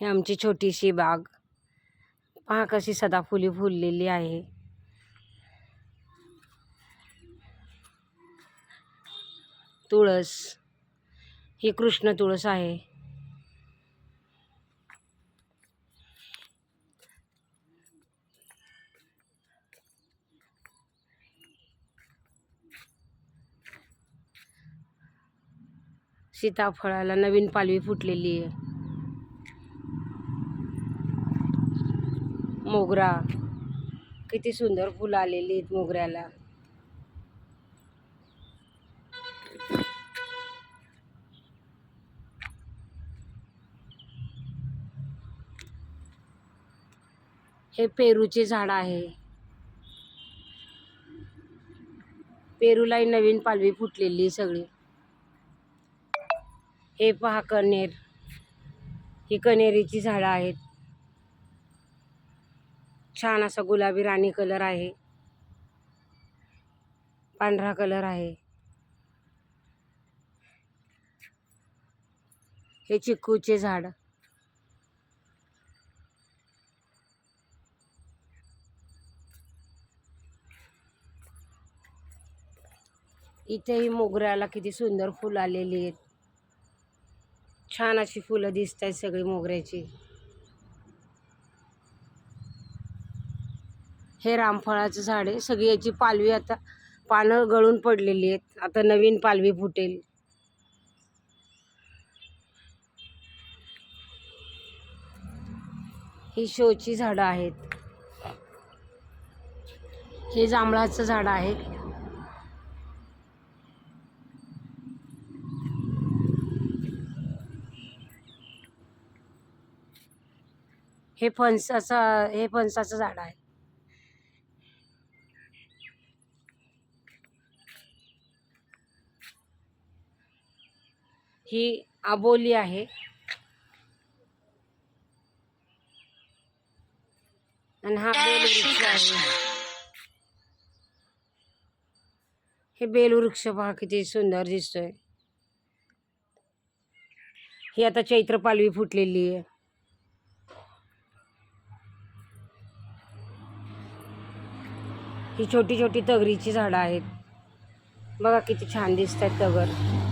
ही आमची छोटीशी बाग. पहा कशी सदाफुली फुललेली आहे. तुळस. ही कृष्ण तुळस आहे. सीताफळाला नवीन पालवी फुटलेली आहे. मोगरा. किती सुंदर फुलं आलेली आहेत मोगऱ्याला. हे पेरूचे झाड आहे. पेरूलाही नवीन पालवी फुटलेली आहे सगळी. हे पहा कनेर. ही कनेरीची झाडं आहेत. छान असा गुलाबी राणी कलर आहे. पांढरा कलर आहे. हे चिक्कूचे झाड. इथेही मोगऱ्याला किती सुंदर फुलं आलेली आहेत. छान अशी फुलं दिसत आहेत सगळी मोगऱ्याची. हे रामफळाचं झाड आहे. सगळी याची पालवी आता पानं गळून पडलेली आहेत. आता नवीन पालवी फुटेल. ही शोची झाडं आहेत. हे जांभळाचं झाड आहे. हे फणसाचं हे फणसाचं झाड आहे. ही आबोली आहे. आणि हा बेलवृक्ष आहे. हे बेलवृक्ष पहा किती सुंदर दिसतोय. ही आता चैत्र पालवी फुटलेली आहे. ही छोटी छोटी तगरीची झाडं आहेत. बघा किती छान दिसत आहेत तगर.